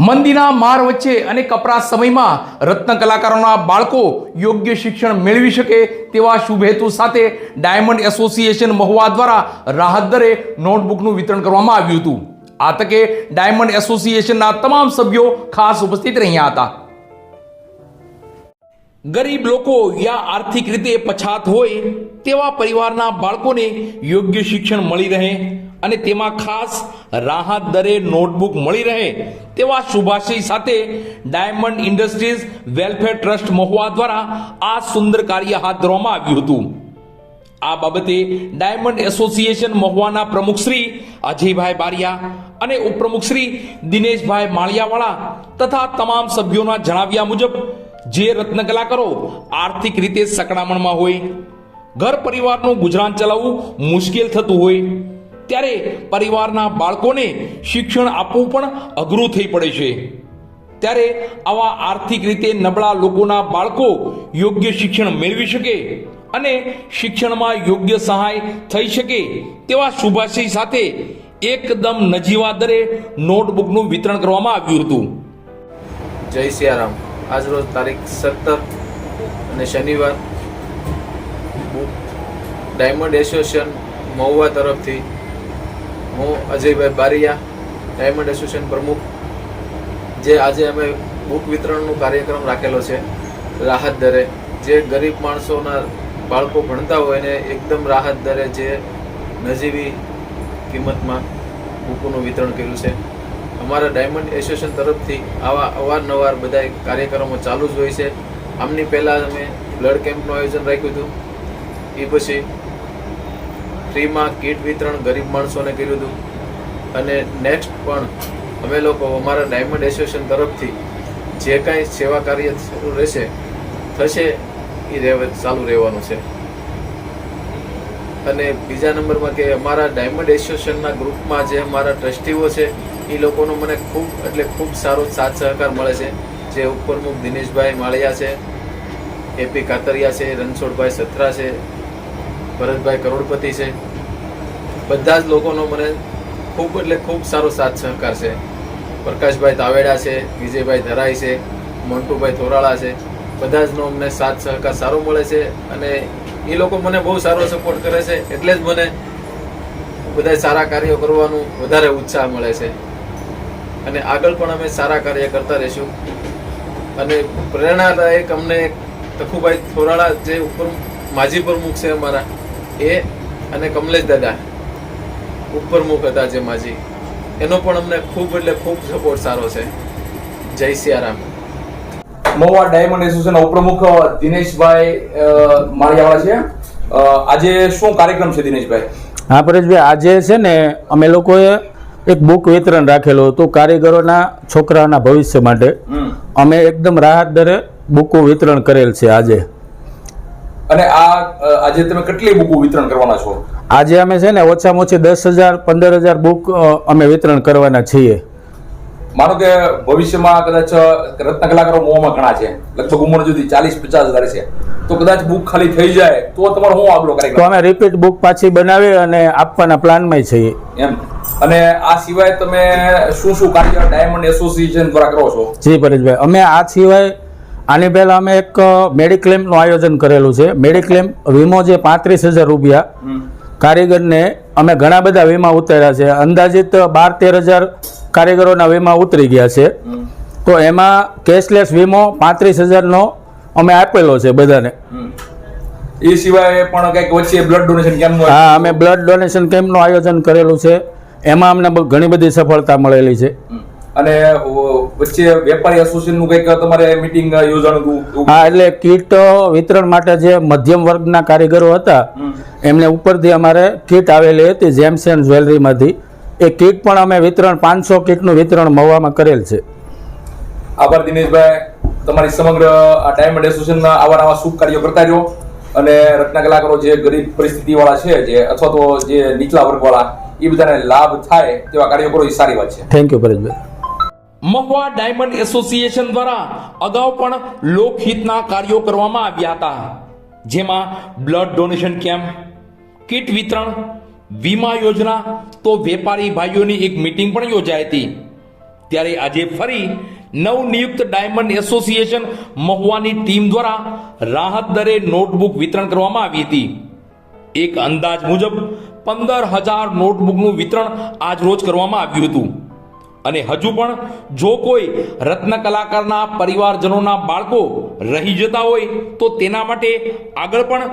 મંદીના માર વચ્ચે અને કપરા સમયમાં રત્ન કલાકારોના બાળકો યોગ્ય શિક્ષણ મેળવી શકે તેવા શુભ હેતુ સાથે ડાયમંડ એસોસિએશન મહુવા દ્વારા રાહત દરે નોટબુકનું વિતરણ કરવામાં આવ્યું હતું. આ તકે ડાયમંડ એસોસિએશનના તમામ સભ્યો ખાસ ઉપસ્થિત રહ્યા હતા. ગરીબ લોકો યા આર્થિક રીતે પછાત હોય તેવા પરિવારના બાળકોને યોગ્ય શિક્ષણ મળી રહે અને તેમાં ખાસ રાહત દરે નોટબુક મળી રહે તેવા શુભાશય સાથે diamond industries welfare trust Mahuva દ્વારા આ સુંદર કાર્ય હાથ ધરવામાં આવ્યું હતું. આ બાબતે ડાયમંડ એસોસિએશન મહુવાના પ્રમુખ શ્રી અજયભાઈ બારિયા અને ઉપપ્રમુખ શ્રી દિનેશભાઈ માળિયાવાળા તથા તમામ સભ્યોના જણાવ્યા મુજબ જે રત્ન કલાકારો આર્થિક રીતે સકડામણમાં હોય, ઘર પરિવારનું ગુજરાન ચલાવવું મુશ્કેલ થતું હોય ત્યારે પરિવારના બાળકોને શિક્ષણ આપવું પણ અઘરું થઈ પડે છે. ત્યારે આવા આર્થિક રીતે નબળા લોકોના બાળકો યોગ્ય શિક્ષણ મેળવી શકે અને શિક્ષણમાં યોગ્ય સહાય થઈ શકે તેવા શુભાશય સાથે એકદમ નજીવા દરે નોટબુકનું વિતરણ કરવામાં આવ્યું હતું. જય સિયારામ. આજરોજ તારીખ સત્તર અને શનિવાર ડાયમંડ એસોસિએશન મહુવા તરફથી હું અજયભાઈ બારિયા ડાયમંડ એસોસિએશન પ્રમુખ, જે આજે અમે બુક વિતરણનો કાર્યક્રમ રાખેલો છે, રાહત દરે. જે ગરીબ માણસોના બાળકો ભણતા હોય ને એકદમ રાહત દરે જે નજીવી કિંમતમાં બુકોનું વિતરણ કર્યું છે. અમારા ડાયમંડ એસોસિએશન તરફથી આવા અવારનવાર બધા કાર્યક્રમો ચાલુ જ હોય છે. આમની પહેલાં અમે બ્લડ કેમ્પનું આયોજન રાખ્યું હતું. એ પછી ફ્રીમાં કીટ વિતરણ ગરીબ માણસોને કર્યું હતું. અને નેક્સ્ટ પણ અમે લોકો અમારા ડાયમંડ એસોસિએશન તરફથી જે કાંઈ સેવા કાર્ય રહેશે, થશે, એ રહેવા, ચાલુ રહેવાનું છે. અને બીજા નંબરમાં કે અમારા ડાયમંડ એસોસિએશનના ગ્રુપમાં જે અમારા ટ્રસ્ટીઓ છે, એ લોકોનો મને ખૂબ, એટલે ખૂબ સારો સાથ સહકાર મળે છે. જે ઉપરમુખ દિનેશભાઈ માળિયા છે એપી કાતરિયા છે, રણછોડભાઈ સત્રા છે ભરતભાઈ કરોડપતિ છે. બધા જ લોકોનો મને ખૂબ એટલે ખૂબ સારો સાથ સહકાર છે. પ્રકાશભાઈ તાવેડા છે, વિજયભાઈ ધરાઈ છે, મોન્ટુભાઈ થોરાળા છે. બધા જનો અમને સાથ સહકાર સારો મળે છે અને એ લોકો મને બહુ સારો સપોર્ટ કરે છે એટલે જ મને બધા સારા કાર્યો કરવાનું વધારે ઉત્સાહ મળે છે. અને આગળ પણ અમે સારા કાર્ય કરતા રહીશું. અને પ્રેરણાદાયક અમને તખુભાઈ થોરાળા જે ઉપર માજી પ્રમુખ છે અમારા. એ અને કમલેશ દાદા ઉપરમુખ હતા જે માજી. એનો પણ અમને ખૂબ એટલે ખૂબ સપોર્ટ સારો છે. જય સિયારામ. મહુવા ડાયમંડ એસોસિએશનના ઉપપ્રમુખ દિનેશભાઈ માળિયાવાળા છે. આજે શું કાર્યક્રમ છે દિનેશભાઈ? હા પરેશભાઈ આજે છે ને અમે લોકોએ એક બુક વિતરણ રાખેલું હતું કારીગરોના છોકરાઓના ભવિષ્ય માટે. અમે એકદમ રાહત દરે બુકો વિતરણ કરેલ છે આજે. અને આ આજે તમે કેટલી બુકો વિતરણ કરવાના છો? આજે અમે છે ને ઓછામાં ઓછી દસ હજાર પંદર હજાર બુક અમે વિતરણ કરવાના છીએ. માનો કે ભવિષ્યમાં કદાચ રત્ન કલાકારો મોમાં ઘણા છે લગભગ ઉંમર સુધી ચાલીસ પચાસ હજાર છે. તો કદાચ બુક ખાલી થઈ જાય તો તમારો શું આગલો તો અમે રિપીટ બુક પાછી બનાવી અને આપવાના પ્લાનમાં છીએ. એમ. અને આ સિવાય તમે શું શું કાર્ય ડાયમંડ એસોસિએશન દ્વારા કરો છો? જી પરેશભાઈ અમે આ સિવાય આની પહેલાં અમે એક મેડિક્લેમનું આયોજન કરેલું છે. મેડિક્લેમ વીમો જે પાંત્રીસ હજાર રૂપિયા. કારીગરને અમે ઘણા બધા વીમા ઉતાર્યા છે. અંદાજિત બાર તેર હજાર કારીગરોના વીમા ઉતરી ગયા છે. તો એમાં કેશલેસ વીમો પાંત્રીસ હજારનો અમે આપેલો છે બધાને. એ સિવાય પણ કંઈક વચ્ચે બ્લડ ડોનેશન કેમ્પ હા અમે બ્લડ ડોનેશન કેમ્પનું આયોજન કરેલું છે. એમાં અમને ઘણી બધી સફળતા મળેલી છે. અને વચ્ચે વેપારી એસોસિએશનનું કંઈક તમારે મીટિંગ યોજાણું હતું હા એટલે કીટ વિતરણ માટે જે મધ્યમ વર્ગના કારીગરો હતા એમને ઉપરથી અમારે કીટ આવેલી હતી જેમ્સ એન્ડ જ્વેલરીમાંથી. એ કીટ પણ અમે વિતરણ પાંચસો કીટનું વિતરણ મહુવામાં કરેલ છે. આભાર દિનેશભાઈ. તમારી સમગ્ર આ ડાયમંડ એસોસિએશનના આવા નવા શુભ કાર્યો કરતા રહ્યો. અને રત્ના કલાકારો જે ગરીબ પરિસ્થિતિ વાળા છે જે અથવા તો જે નીચલા વર્ગ વાળા એ બધાને લાભ થાય તેવા કાર્યો કરો એ સારી વાત છે. થેન્ક યુ પરેશભાઈ મહુવા ડાયમંડ એસોસિએશન દ્વારા અગાઉ પણ લોકહિતના કાર્યો કરવામાં આવ્યા હતા. જેમાં બ્લડ ડોનેશન કેમ્પ, કીટ વિતરણ, વીમા યોજના તો વેપારી ભાઈઓની એક મીટિંગ પણ યોજાઈ હતી. ત્યારે આજે ફરી નવનિયુક્ત ડાયમંડ એસોસિએશન મહુવાની ટીમ દ્વારા રાહત દરે નોટબુક વિતરણ કરવામાં આવી હતી. એક અંદાજ મુજબ પંદર હજાર નોટબુકનું વિતરણ આજ રોજ કરવામાં આવ્યું હતું. અને હજુ પણ જો કોઈ રત્ન કલાકારના પરિવારજનોના બાળકો રહી જતા હોય, તો તેના માટે આગળ પણ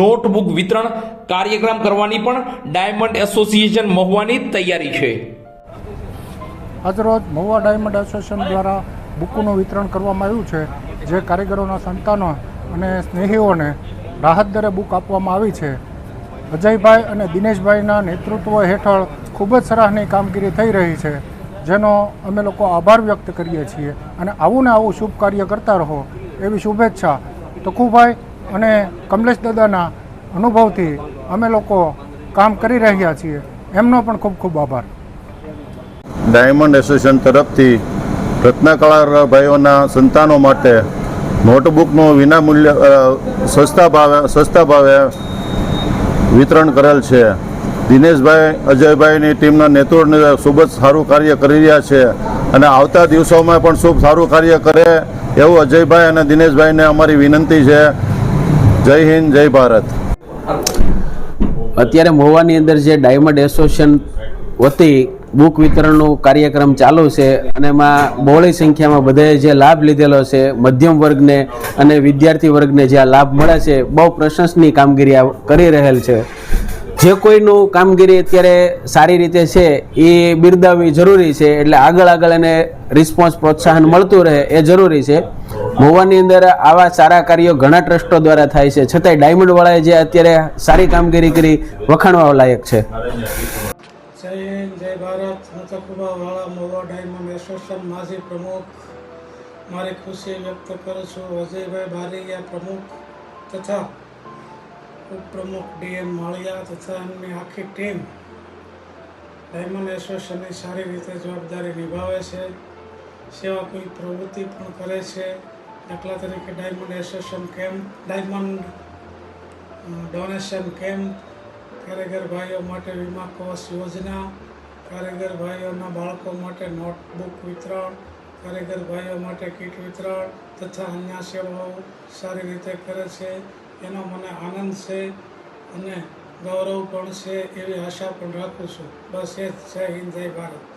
નોટબુક વિતરણ કાર્યક્રમ કરવાની પણ ડાયમંડ એસોસિએશન મહુવાની તૈયારી છે. આજરોજ મહુવા ડાયમંડ એસોસિએશન દ્વારા બુકોનું વિતરણ કરવામાં આવ્યું છે, જે કારીગરોના સંતાનો અને સ્નેહીઓને રાહત દરે બુક આપવામાં આવી છે. અજયભાઈ અને દિનેશભાઈના નેતૃત્વ હેઠળ ખૂબ જ સરાહની કામગીરી થઈ રહી છે. જેનો અમે લોકો આભાર વ્યક્ત કરીએ છીએ. અને આવું ને આવું શુભ કાર્ય કરતા રહો, એવી શુભેચ્છા. તખુભાઈ અને કમલેશ દાદાના અનુભવથી અમે લોકો કામ કરી રહ્યા છીએ. એમનો પણ ખૂબ ખૂબ આભાર. ડાયમંડ એસોસિએશન તરફથી રત્નકળા ભાઈઓના સંતાનો માટે નોટબુકનું વિનામૂલ્ય સસ્તા ભાવે સસ્તા ભાવે વિતરણ કરેલ છે. દિનેશભાઈ, અજયભાઈની ટીમના નેતૃત્વ ખૂબ જ સારું કાર્ય કરી રહ્યા છે અને આવતા દિવસોમાં પણ ખૂબ સારું કાર્ય કરે એવું અજયભાઈ અને દિનેશભાઈને અમારી વિનંતી છે. જય હિન્દ, જય ભારત. અત્યારે મહુવાની અંદર જે ડાયમંડ એસોસિએશન વતી બુક વિતરણનું કાર્યક્રમ ચાલુ છે અને એમાં બહોળી સંખ્યામાં બધાએ જે લાભ લીધેલો છે, મધ્યમ વર્ગને અને વિદ્યાર્થી વર્ગને જે આ લાભ મળે છે, બહુ પ્રશંસનીય કામગીરી કરી રહેલ છે. જે કોઈનું કામગીરી અત્યારે સારી રીતે છે, એ બિરદાવવી જરૂરી છે, એટલે આગળ આગળ એને રિસ્પોન્સ પ્રોત્સાહન મળતું રહે એ જરૂરી છે. મહુવાની અંદર આવા સારા કાર્યો ઘણા ટ્રસ્ટો દ્વારા થાય છે, છતાંય ડાયમંડવાળાએ જે અત્યારે સારી કામગીરી કરી વખાણવા લાયક છે. મારી ખુશી વ્યક્ત કરું છું. અજયભાઈ બારૈયા પ્રમુખ તથા ઉપપ્રમુખ ડીએમ માળિયા તથા એમની આખી ટીમ ડાયમંડ એસોસિએશનની સારી રીતે જવાબદારી નિભાવે છે. સેવા કોઈ પ્રવૃત્તિ પણ કરે છે. દાખલા તરીકે diamond association camp, diamond donation camp, કારીગર ભાઈઓ માટે વીમા કવચ યોજના, કારીગર ભાઈઓના બાળકો માટે નોટબુક વિતરણ, કારીગર ભાઈઓ માટે કીટ વિતરણ તથા અન્ય સેવાઓ સારી રીતે કરે છે. એનો મને આનંદ છે અને ગૌરવ પણ છે એવી આશા પણ રાખું છું. બસ એ જય હિન્દ, જય ભારત.